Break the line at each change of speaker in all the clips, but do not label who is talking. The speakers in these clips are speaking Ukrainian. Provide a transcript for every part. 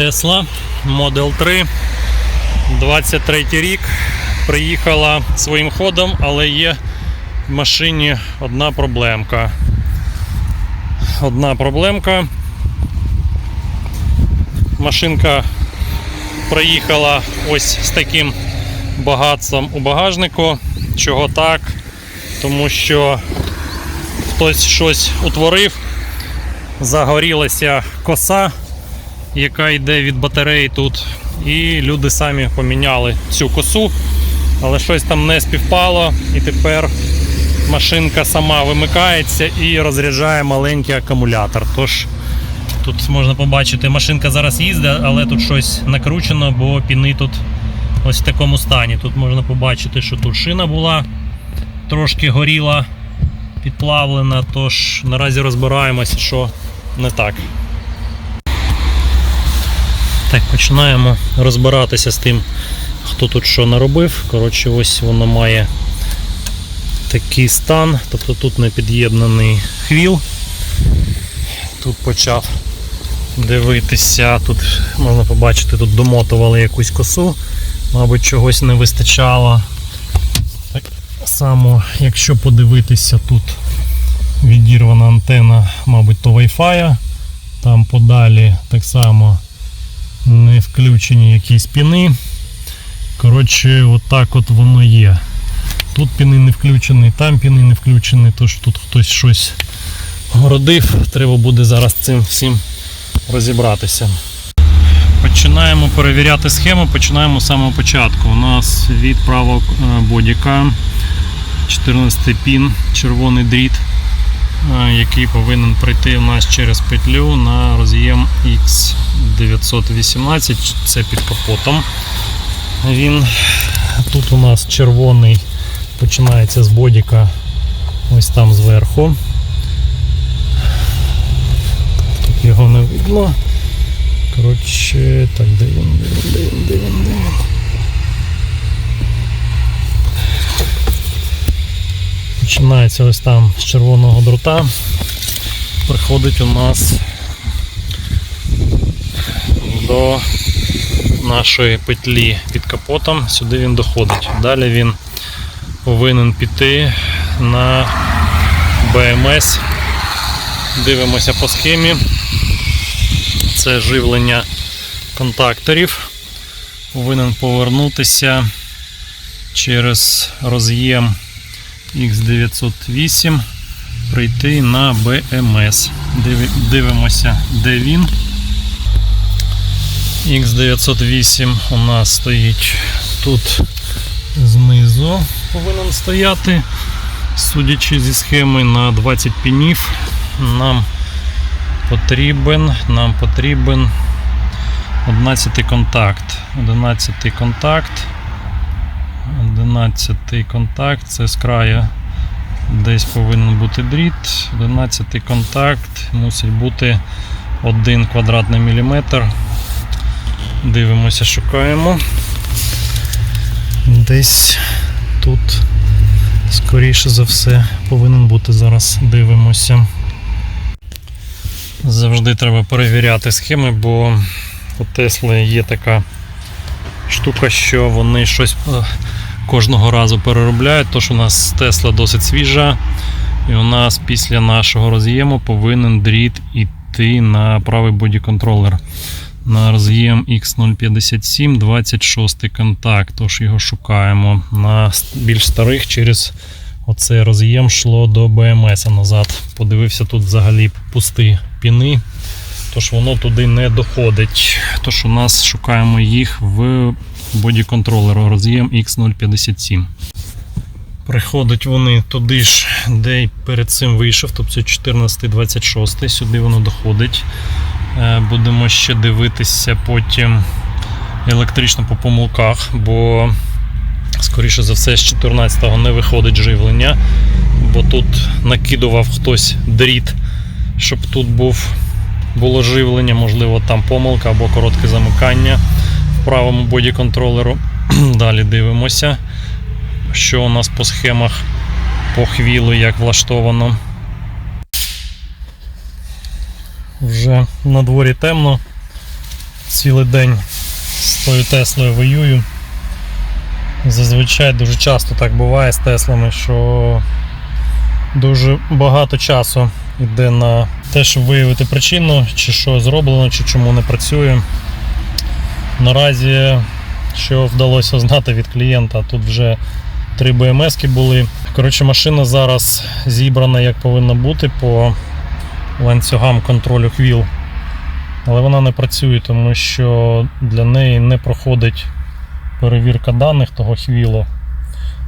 Tesla Model 3, 23 рік. Приїхала своїм ходом, але є в машині одна проблемка. Одна проблемка. Машинка проїхала ось з таким багатством у багажнику. Чого так? Тому що хтось щось утворив, загорілася коса, яка йде від батареї тут. І люди самі поміняли цю косу, але щось там не співпало, і тепер машинка сама вимикається і розряджає маленький акумулятор. Тож тут можна побачити, машинка зараз їздить, але тут щось накручено, бо піни тут ось в такому стані. Тут можна побачити, що тут шина була трошки горіла, підплавлена, тож наразі розбираємося, що не так. Так, починаємо розбиратися з тим, хто тут що наробив. Коротше, ось воно має такий стан, тобто тут не під'єднаний хвіл. Тут почав дивитися, тут можна побачити, тут домотували якусь косу, мабуть, чогось не вистачало. Так само, якщо подивитися, тут відірвана антена, мабуть, то Wi-Fi. Там подалі так само не включені якісь піни. Коротше, отак от воно є. Тут піни не включені, там піни не включені, тож тут хтось щось городив. Треба буде зараз цим всім розібратися. Починаємо перевіряти схему, починаємо з самого початку. У нас від правого е, бодіка 14 пін, червоний дріт, який повинен пройти у нас через петлю на роз'єм X918, це під капотом. Він тут у нас червоний починається з бодіка ось там зверху. Тут його не видно. Коротше, так, де він, де він, де він, де він. Починається ось там з червоного дрота. Приходить у нас до нашої петлі під капотом. Сюди він доходить. Далі він повинен піти на БМС. Дивимося по схемі. Це живлення контакторів. Повинен повернутися через роз'єм X908, прийти на БМС. Дивимося, де він. X908 у нас стоїть тут знизу, повинен стояти. Судячи зі схеми на 20 пінів, нам потрібен, нам потрібен 11 контакт. 11 контакт. 11 контакт, це з краю десь повинен бути дріт. 11 контакт мусить бути 1 квадратний міліметр. Дивимося, шукаємо. Десь тут, скоріше за все, повинен бути зараз. Дивимося. Завжди треба перевіряти схеми, бо у Тесли є така штука, що вони щось е, кожного разу переробляють. Тож у нас Тесла досить свіжа. І у нас після нашого роз'єму повинен дріт іти на правий бодіконтролер. На роз'єм X057 26 контакт, тож його шукаємо. На більш старих через оцей роз'єм йшло до БМС назад. Подивився, тут взагалі пусті піни, тож воно туди не доходить. Тож у нас шукаємо їх в бодіконтролеру роз'єм X057. Приходять вони туди ж, де й перед цим вийшов, тобто 14-26, сюди воно доходить. Е, Будемо ще дивитися потім електрично по помилках, бо, скоріше за все, з 14-го не виходить живлення, бо тут накидував хтось дріт, щоб тут був, було живлення, можливо, там помилка або коротке замикання в правому боді контролеру. Далі дивимося, що у нас по схемах по хвілу як влаштовано. Вже на дворі темно. цілий день з тою Теслою воюю. Зазвичай дуже часто так буває з Теслами, що дуже багато часу йде на те, щоб виявити причину, чи що зроблено, чи чому не працює. Наразі, що вдалося знати від клієнта, тут вже три БМС були. Коротше, машина зараз зібрана як повинна бути по ланцюгам контролю хвіл. Але вона не працює, тому що для неї не проходить перевірка даних того хвілу.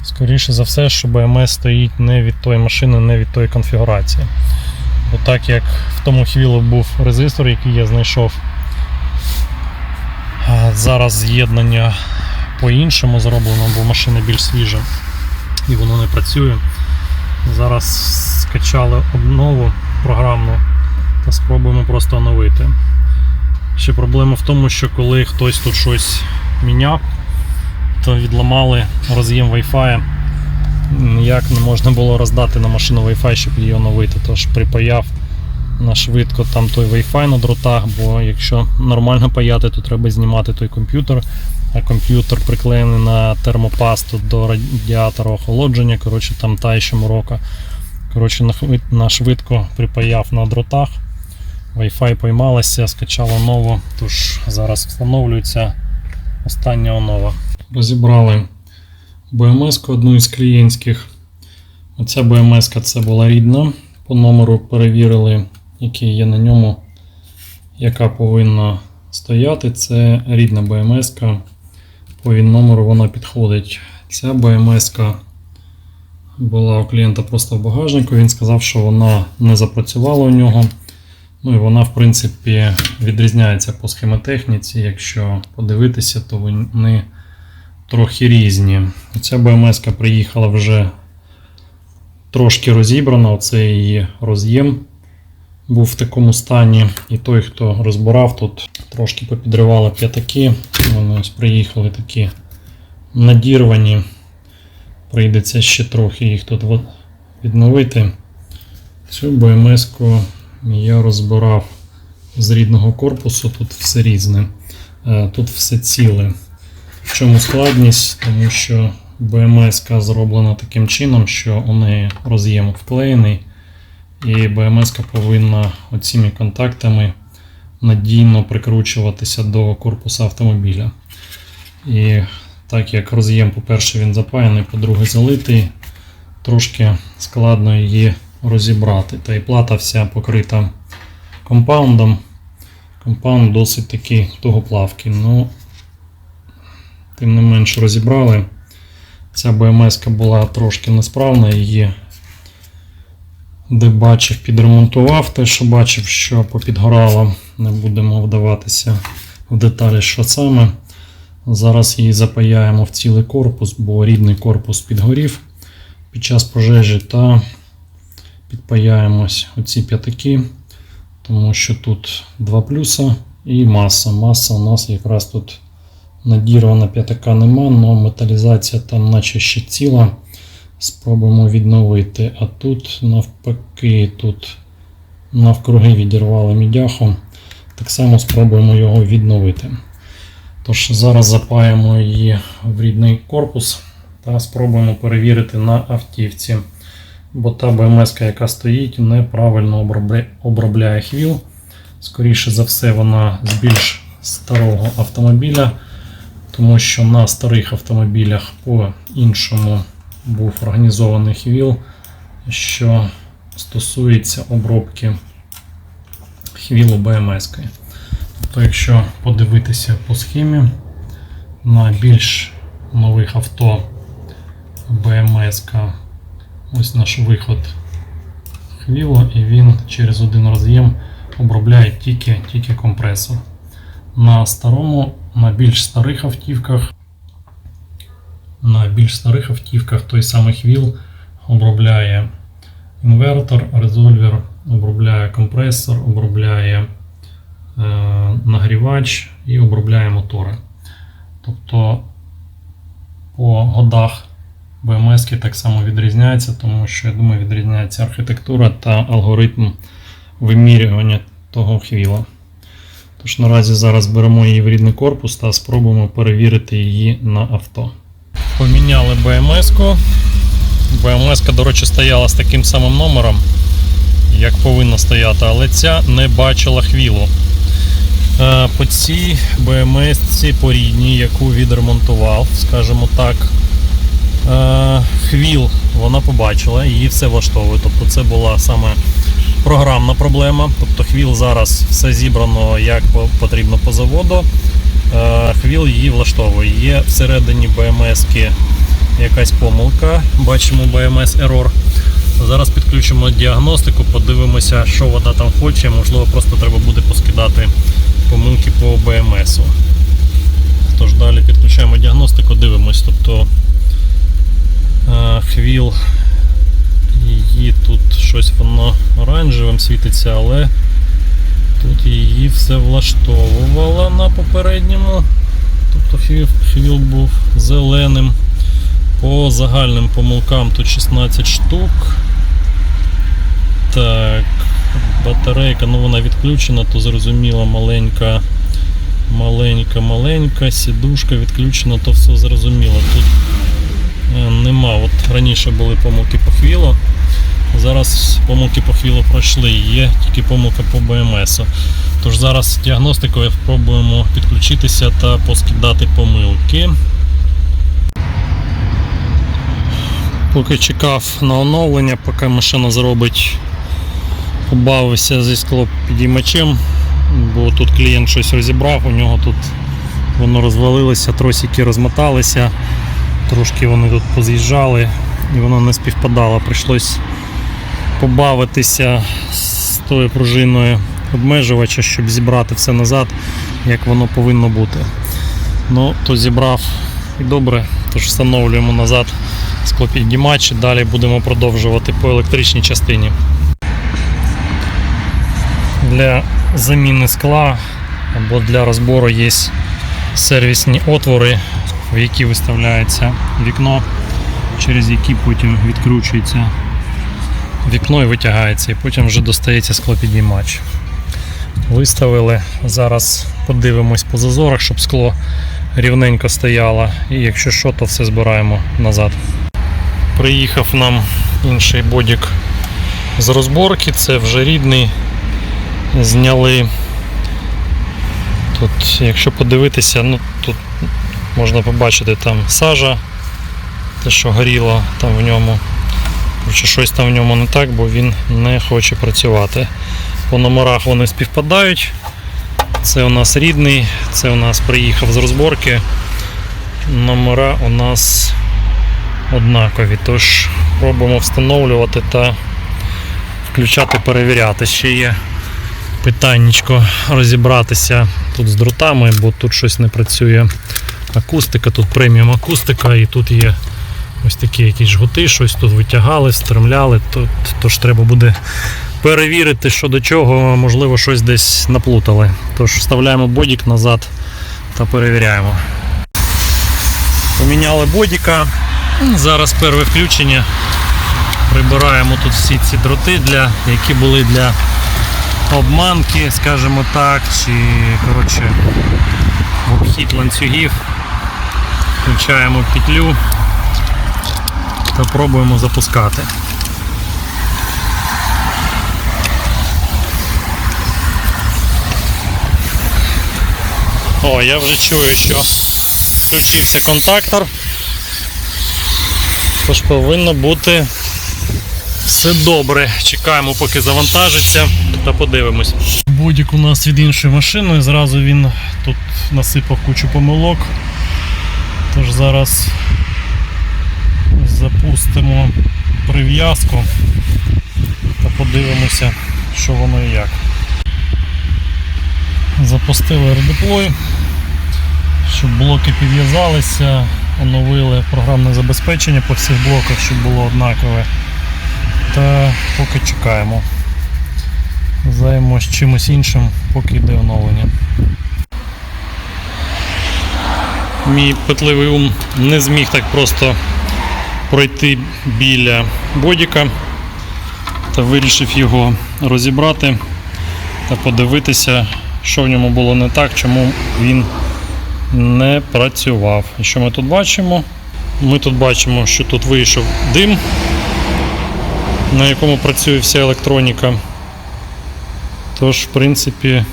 Скоріше за все, що БМС стоїть не від тої машини, не від тої конфігурації. Бо так як в тому хвілу був резистор, який я знайшов, зараз з'єднання по-іншому зроблено, бо машина більш свіжа і воно не працює. Зараз скачали обнову програмну та спробуємо просто оновити. Ще проблема в тому, що коли хтось тут щось міняв, то відламали роз'єм Wi-Fi. Ніяк не можна було роздати на машину Wi-Fi, щоб її оновити. Тож припаяв на швидко там той Wi-Fi на дротах, бо якщо нормально паяти, то треба знімати той комп'ютер. А комп'ютер приклеєний на термопасту до радіатора охолодження. Коротше, там та ще морока. Коротше, на швидко припаяв на дротах. Wi-Fi поймалася, скачала нову, тож зараз встановлюється остання онова. Розібрали BMS одну із клієнтських. Оця BMS це була рідна. По номеру перевірили, який є на ньому, яка повинна стояти. Це рідна BMS. По він номеру вона підходить. Ця BMS була у клієнта просто в багажнику. Він сказав, що вона не запрацювала у нього. Ну і вона, в принципі, відрізняється по схемотехніці. Якщо подивитися, то вони трохи різні. Ця БМС приїхала вже трошки розібрана. Оце її роз'єм був в такому стані. І той, хто розбирав, тут трошки попідривали п'ятаки. Вони ось приїхали такі надірвані. Прийдеться ще трохи їх тут відновити. Цю БМС-ку я розбирав з рідного корпусу, тут все різне. Е, Тут все ціле. В чому складність? Тому що БМС зроблена таким чином, що у неї роз'єм вклеєний, і БМС повинна оціми контактами надійно прикручуватися до корпуса автомобіля. І так як роз'єм, по-перше, він запаяний, по-друге, залитий, трошки складно її розібрати. Та й плата вся покрита компаундом. Компаунд досить такий тугоплавкий. Ну, тим не менш розібрали. Ця БМС була трошки несправна, її де бачив, підремонтував те, що бачив, що попідгорало. Не будемо вдаватися в деталі, що саме. Зараз її запаяємо в цілий корпус, бо рідний корпус підгорів під час пожежі та підпаяємось оці п'ятаки, тому що тут два плюса і маса. Маса у нас якраз тут надірвана п'ятака нема, але металізація там наче ще ціла. Спробуємо відновити. А тут навпаки, тут навкруги відірвали мідяху. Так само спробуємо його відновити. Тож зараз запаємо її в рідний корпус та спробуємо перевірити на автівці. Бо та БМС, яка стоїть, неправильно обробляє хвіл. Скоріше за все, вона з більш старого автомобіля, тому що на старих автомобілях по-іншому був організований хвіл, що стосується обробки хвілу БМС. Тобто, якщо подивитися по схемі, на більш нових авто БМС, ось наш виход хвілу, і він через один роз'єм обробляє тільки, тільки компресор. На старому, на більш старих автівках, на більш старих автівках той самий хвіл обробляє інвертор, резольвер, обробляє компресор, обробляє е, нагрівач і обробляє мотори. Тобто по годах БМС так само відрізняються, тому що я думаю, відрізняється архітектура та алгоритм вимірювання того хвіла. Тож наразі зараз беремо її в рідний корпус та спробуємо перевірити її на авто. Поміняли БМС-ку. БМС-ка, до речі, стояла з таким самим номером, як повинна стояти, але ця не бачила хвілу. Е, По цій БМС по рідній, яку відремонтував, скажімо так, е, хвіл вона побачила, її все влаштовує. Тобто це була саме програмна проблема. Тобто хвіл зараз все зібрано як потрібно по заводу. Е, Хвіл її влаштовує. Є всередині БМС якась помилка. Бачимо BMS Error. Зараз підключимо діагностику, подивимося, що вона там хоче. Можливо, просто треба буде поскидати помилки по BMS. Тож далі підключаємо діагностику, дивимось. Тобто е, хвіл її тут щось воно оранжевим світиться, але тут її все влаштовувало на попередньому. Тобто хвіл, був зеленим. По загальним помилкам тут 16 штук. Так, батарейка, ну вона відключена, то зрозуміло маленька, маленька, маленька, сідушка відключена, то все зрозуміло. Тут е, нема. От раніше були помилки по хвілу. Зараз помилки по хвілу пройшли, є тільки помилка по БМС. Тож зараз діагностикою спробуємо підключитися та поскидати помилки. Поки чекав на оновлення, поки машина зробить, побавився зі склопідіймачем, бо тут клієнт щось розібрав, у нього тут воно розвалилося, тросики розмоталися, трошки вони тут поз'їжджали і воно не співпадало. Прийшлось побавитися з тою пружиною обмежувача, щоб зібрати все назад, як воно повинно бути. Ну, то зібрав і добре, тож встановлюємо назад склопіднімач. Далі будемо продовжувати по електричній частині. Для заміни скла або для розбору є сервісні отвори, в які виставляється вікно, через які потім відкручується вікно і витягається, і потім вже достається склопіднімач. Виставили. Зараз подивимось по зазорах, щоб скло рівненько стояло. І якщо що, то все збираємо назад. Приїхав нам інший бодік з розборки, це вже рідний. Зняли. Тут, якщо подивитися, ну тут можна побачити там сажа, те, що горіло там в ньому. Коротше, щось там в ньому не так, бо він не хоче працювати. По номерах вони співпадають. Це у нас рідний, це у нас приїхав з розборки. Номера у нас однакові. Тож пробуємо встановлювати та включати, перевіряти. Ще є питаннячко розібратися тут з дротами, бо тут щось не працює акустика, тут преміум акустика і тут є ось такі якісь жгути, щось тут витягали, стремляли. Тут, тож треба буде перевірити, що до чого, можливо, щось десь наплутали. Тож вставляємо бодік назад та перевіряємо. Поміняли бодіка. Зараз перше включення. Прибираємо тут всі ці дроти, для, які були для обманки, скажімо так, чи коротше, обхід ланцюгів. Включаємо петлю та пробуємо запускати. О, я вже чую, що включився контактор. Тож повинно бути все добре. Чекаємо, поки завантажиться та подивимось. Будік у нас від іншої машини, зразу він тут насипав кучу помилок. Тож зараз запустимо прив'язку та подивимося, що воно і як. Запустили редеплой, щоб блоки підв'язалися, оновили програмне забезпечення по всіх блоках, щоб було однакове. Та поки чекаємо. Займемось чимось іншим, поки йде оновлення. Мій петливий ум не зміг так просто пройти біля бодіка та вирішив його розібрати та подивитися, що в ньому було не так, чому він не працював. І що ми тут бачимо? Ми тут бачимо, що тут вийшов дим, на якому працює вся електроніка. Тож, в принципі,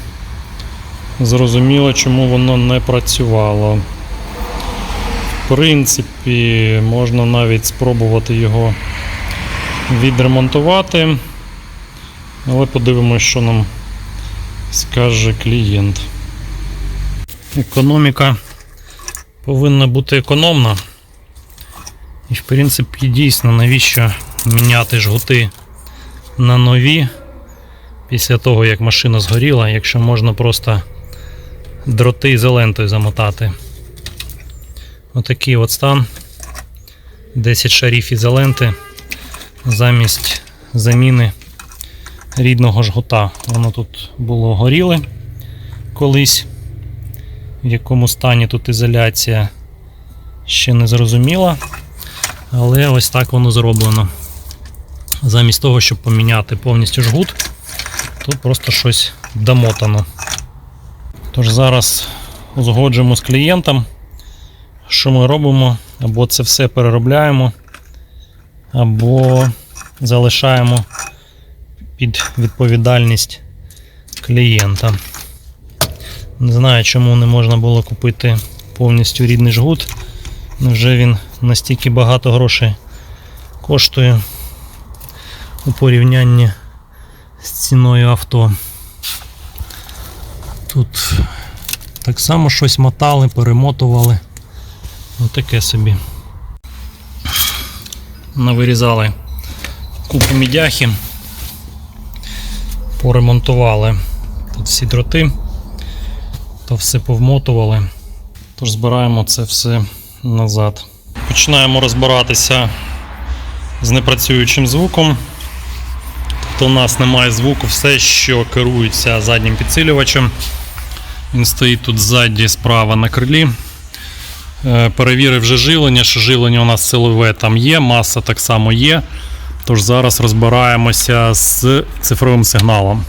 зрозуміло, чому воно не працювало. Принципі, можна навіть спробувати його відремонтувати. Але подивимось, що нам скаже клієнт. Економіка повинна бути економна. І, в принципі, дійсно, навіщо міняти жгути на нові після того, як машина згоріла, якщо можна просто дроти ізолентою замотати. Отакий от стан. 10 шарів ізоленти замість заміни рідного жгута. Воно тут було горіле колись. В якому стані тут ізоляція ще не зрозуміла. Але ось так воно зроблено. Замість того, щоб поміняти повністю жгут, тут просто щось домотано. Тож зараз узгоджуємо з клієнтом, що ми робимо, або це все переробляємо, або залишаємо під відповідальність клієнта. Не знаю, чому не можна було купити повністю рідний жгут. Невже він настільки багато грошей коштує у порівнянні з ціною авто. Тут так само щось мотали, перемотували. Отаке собі. Навирізали купу мідяхи, поремонтували тут всі дроти, то все повмотували. Тож збираємо це все назад. Починаємо розбиратися з непрацюючим звуком. Тобто у нас немає звуку, все, що керується заднім підсилювачем. Він стоїть тут ззаді справа на крилі. Е, Перевірив вже живлення, що живлення у нас силове там є, маса так само є. Тож зараз розбираємося з цифровим сигналом.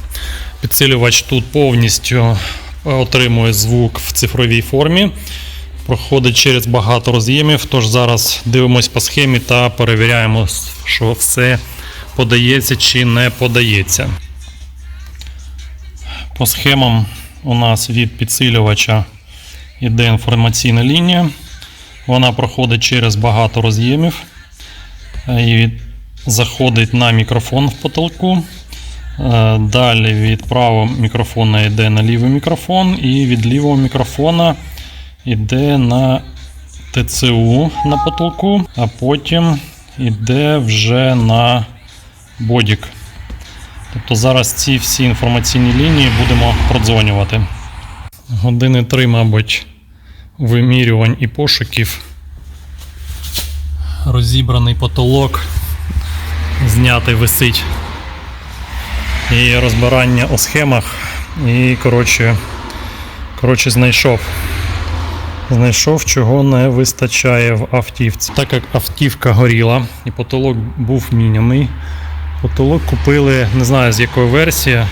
Підсилювач тут повністю отримує звук в цифровій формі. Проходить через багато роз'ємів. Тож зараз дивимось по схемі та перевіряємо, що все подається чи не подається. По схемам у нас від підсилювача йде інформаційна лінія. Вона проходить через багато роз'ємів і заходить на мікрофон в потолку. Е, Далі від правого мікрофона йде на лівий мікрофон, і від лівого мікрофона йде на ТЦУ на потолку, а потім йде вже на бодік. Тобто зараз ці всі інформаційні лінії будемо продзвонювати. Години три, мабуть, вимірювань і пошуків. Розібраний потолок, знятий висить. І розбирання у схемах. І, коротше, коротше, знайшов. Знайшов, чого не вистачає в автівці. Так як автівка горіла і потолок був міняний. Потолок купили, не знаю з якої версії,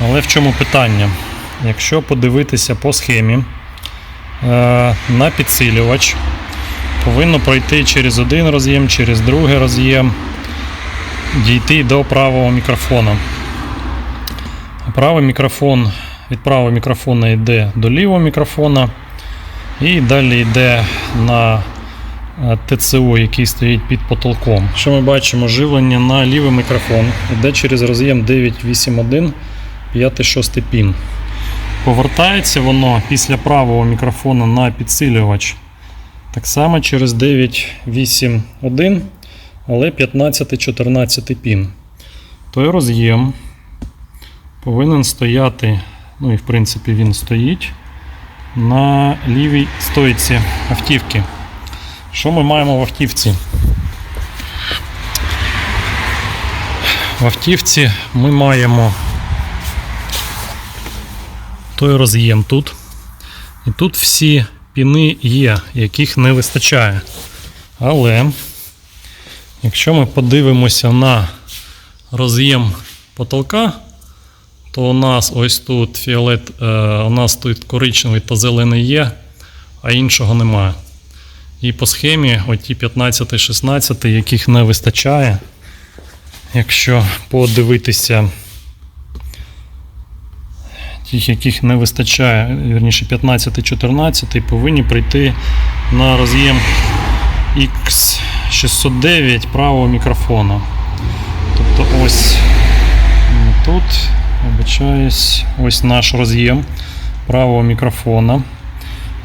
але в чому питання? Якщо подивитися по схемі, е, на підсилювач повинно пройти через один роз'єм, через другий роз'єм, дійти до правого мікрофона. Правий мікрофон від правого мікрофона йде до лівого мікрофона. І далі йде на е, ТЦО, який стоїть під потолком. Що ми бачимо? Живлення на лівий мікрофон йде через роз'єм 981 5-6 пін. Повертається воно після правого мікрофона на підсилювач. Так само через 981, але 15-14 пін. Той роз'єм повинен стояти, ну і в принципі він стоїть на лівій стойці автівки. Що ми маємо в автівці? В автівці ми маємо той роз'єм тут. І тут всі піни є, яких не вистачає. Але якщо ми подивимося на роз'єм потолка, то у нас ось тут фіолет, е, у нас тут коричневий та зелений є, а іншого немає. І по схемі, оті 15-16, яких не вистачає, якщо подивитися, тих, яких не вистачає, вірніше 15-14, повинні прийти на роз'єм X609 правого мікрофона. Тобто ось тут, вибачаюсь, ось наш роз'єм правого мікрофона.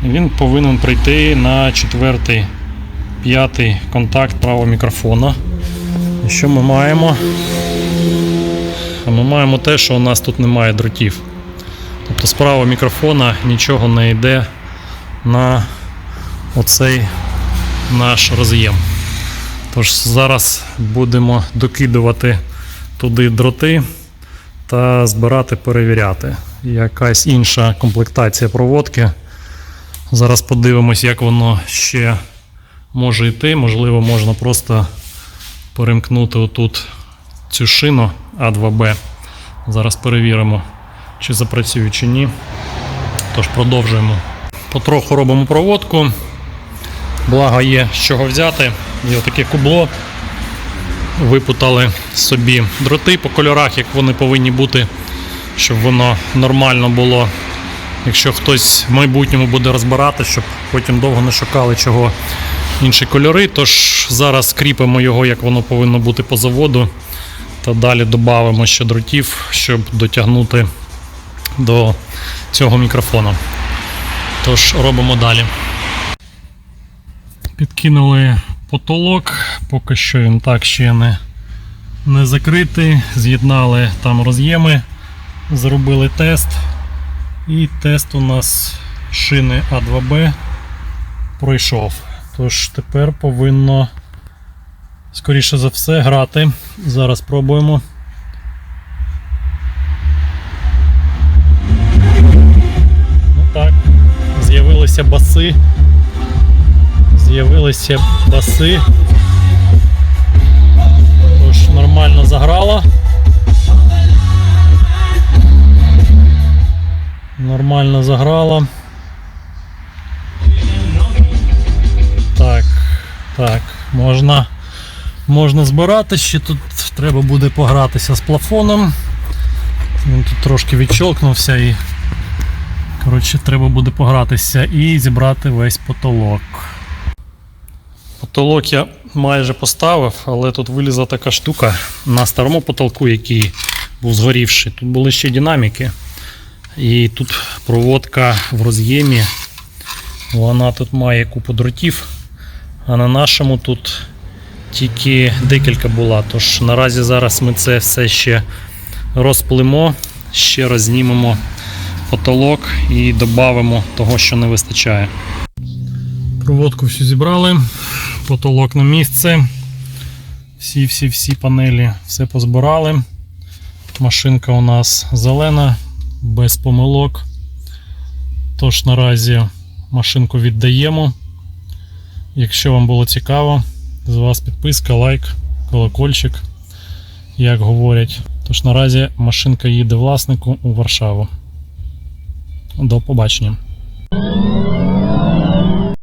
Він повинен прийти на четвертий, п'ятий контакт правого мікрофона. І що ми маємо? Ми маємо те, що у нас тут немає дротів. Тобто з правого мікрофона нічого не йде на оцей наш роз'єм. Тож зараз будемо докидувати туди дроти та збирати, перевіряти. Якась інша комплектація проводки. Зараз подивимось, як воно ще може йти. Можливо, можна просто перемкнути отут цю шину А2Б. Зараз перевіримо, чи запрацює, чи ні. Тож продовжуємо. Потроху робимо проводку. Благо є з чого взяти. Є таке кубло. Випутали собі дроти по кольорах, як вони повинні бути, щоб воно нормально було. Якщо хтось в майбутньому буде розбирати, щоб потім довго не шукали чого інші кольори. Тож зараз кріпимо його, як воно повинно бути по заводу. Та далі додамо ще дротів, щоб дотягнути до цього мікрофона. Тож робимо далі. Підкинули потолок, поки що він так ще не, не закритий. З'єднали там роз'єми, зробили тест. І тест у нас шини А2Б пройшов. Тож тепер повинно, скоріше за все, грати. Зараз спробуємо. Так, з'явилися баси. З'явилися баси. Тож нормально заграла. Нормально заграла. Так, так, можна, можна збирати. Ще тут треба буде погратися з плафоном. Він тут трошки відщолкнувся і коротше, треба буде погратися і зібрати весь потолок. Потолок я майже поставив, але тут вилізла така штука на старому потолку, який був згорівший. Тут були ще динаміки. І тут проводка в роз'ємі. Вона тут має купу дротів, а на нашому тут тільки декілька була. Тож наразі зараз ми це все ще розплимо, ще раз знімемо потолок і додамо того, що не вистачає. Проводку всю зібрали, потолок на місце. Всі-всі-всі панелі все позбирали. Машинка у нас зелена, без помилок. Тож наразі машинку віддаємо. Якщо вам було цікаво, з вас підписка, лайк, колокольчик, як говорять. Тож наразі машинка їде власнику у Варшаву. До побачення.